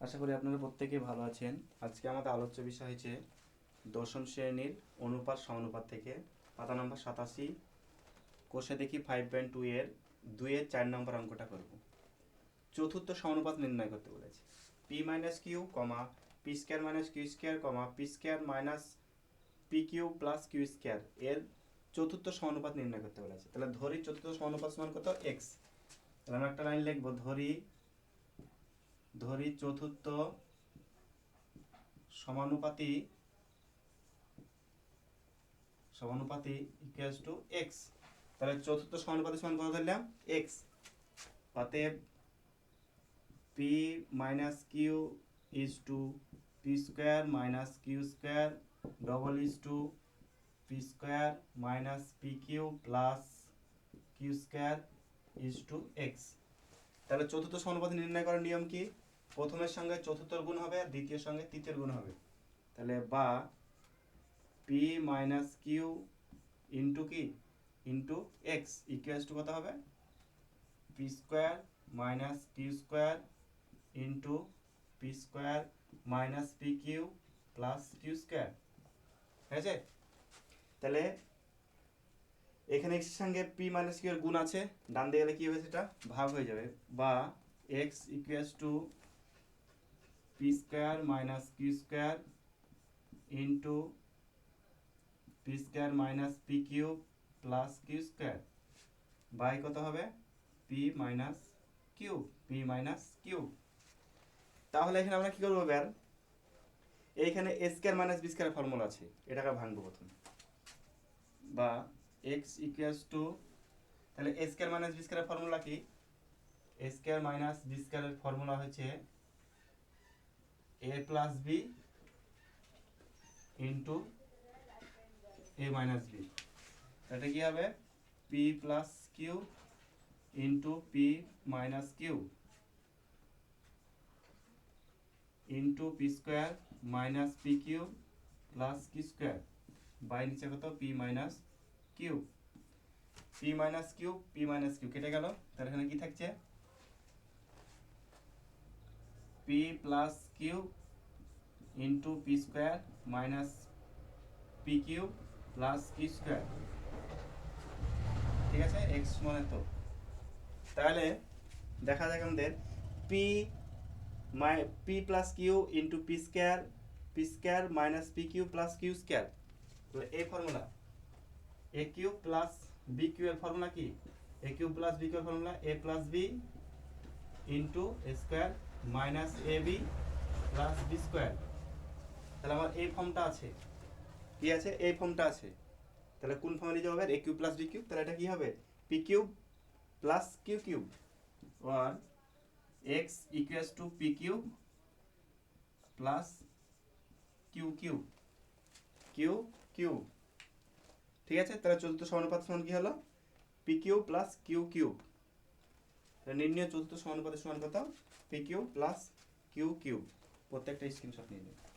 আশা করি আপনারা প্রত্যেকেই ভালো আছেন। আজকে আমাদের আলোচ্য বিষয় হয়েছে দশম শ্রেণির অনুপাত সমানুপাত থেকে। পাতা নম্বর সাতাশি, কোষে দেখি ফাইভ পয়েন্ট টু এর দুইয়ের চার নম্বর অঙ্কটা করব। চতুর্থ সমানুপাত নির্ণয় করতে বলেছে। P minus Q comma P square minus Q square comma P square minus P Q plus Q square এর চতুর্থ সমানুপাত নির্ণয় করতে বলেছে। তাহলে ধরি চতুর্থ সমানুপাত সমান কত? এক্স তাহলে আমরা একটা লাইন লিখব, ধরি ধরি চতুর্থ সমানুপাতি সমানুপাতি ইকুয়ালস টু এক্স তাহলে চতুর্থ সমানুপাতি সমান কত ধরলাম? এক্স অতএব P minus Q is to P square minus Q square double is to P square minus P Q plus Q square is to X তাহলে চতুর্থ সমানুপাতি নির্ণয় করার নিয়ম কি? প্রথমের সঙ্গে চতুর্থর গুণ হবে আর দ্বিতীয় সঙ্গে তৃতীয় গুণ হবে। তাহলে বা পি মাইনাস কিউ ইন্টু কি? ইন্টু এক্স ইকুয়ালস টু কত হবে? P square minus Q square into P square minus P Q plus Q square ঠিক আছে তাহলে এখানে এক্সের সঙ্গে পি মাইনাস কিউ এর গুণ আছে, ডান দিকে গেলে কি হবে সেটা? ভাগ হয়ে যাবে। বা X equals to P square minus Q square into P square minus P Q plus Q square. By কত হবে? P minus Q P minus Q তাহলে এখানে আমরা কি করব এবার এইখানে A square minus B square formula আছে, এটাকে ভাঙবো প্রথমে। বা এক্স ইকুয়ালস টু তাহলে এ স্কোয়ার মাইনাস বি স্কোয়ারের ফর্মুলা কি? এ স্কোয়ার মাইনাস বি স্কোয়ারের ফর্মুলা হচ্ছে A plus B into A minus B এটা কি হবে? P plus Q into P minus Q into P square minus P Q plus Q square by নিচে কত? P minus Q P minus Q P minus Q কেটে গেল। তাহলে এখানে কি থাকছে? P plus Q into P square minus P Q plus Q square ঠিক আছে? এক্স মানে তো। তাহলে দেখা যাক আমাদের পি মাই P plus Q into P square P square minus P Q plus Q square তাহলে এই formula A cube plus B cube এর ফর্মুলা কি? A cube plus B cube formula A plus B into square minus A B plus B square তাহলে আমার এই ফর্মটা আছে। কি আছে? এই ফর্মটা আছে। তাহলে কোন ফর্মে নিয়ে যাবে a q plus b q তাহলে এটা কি হবে? P cube plus q cube one x equals two p cube plus q cube q q ঠিক আছে? তাহলে চতুর্থ সমানুপাত সমান কি হলো? P q plus q cube নির্ণয় চতুর্থ সমানুপাতের সমান কত? P q plus q cube প্রত্যেকটা স্ক্রিনশট নিয়ে নেবে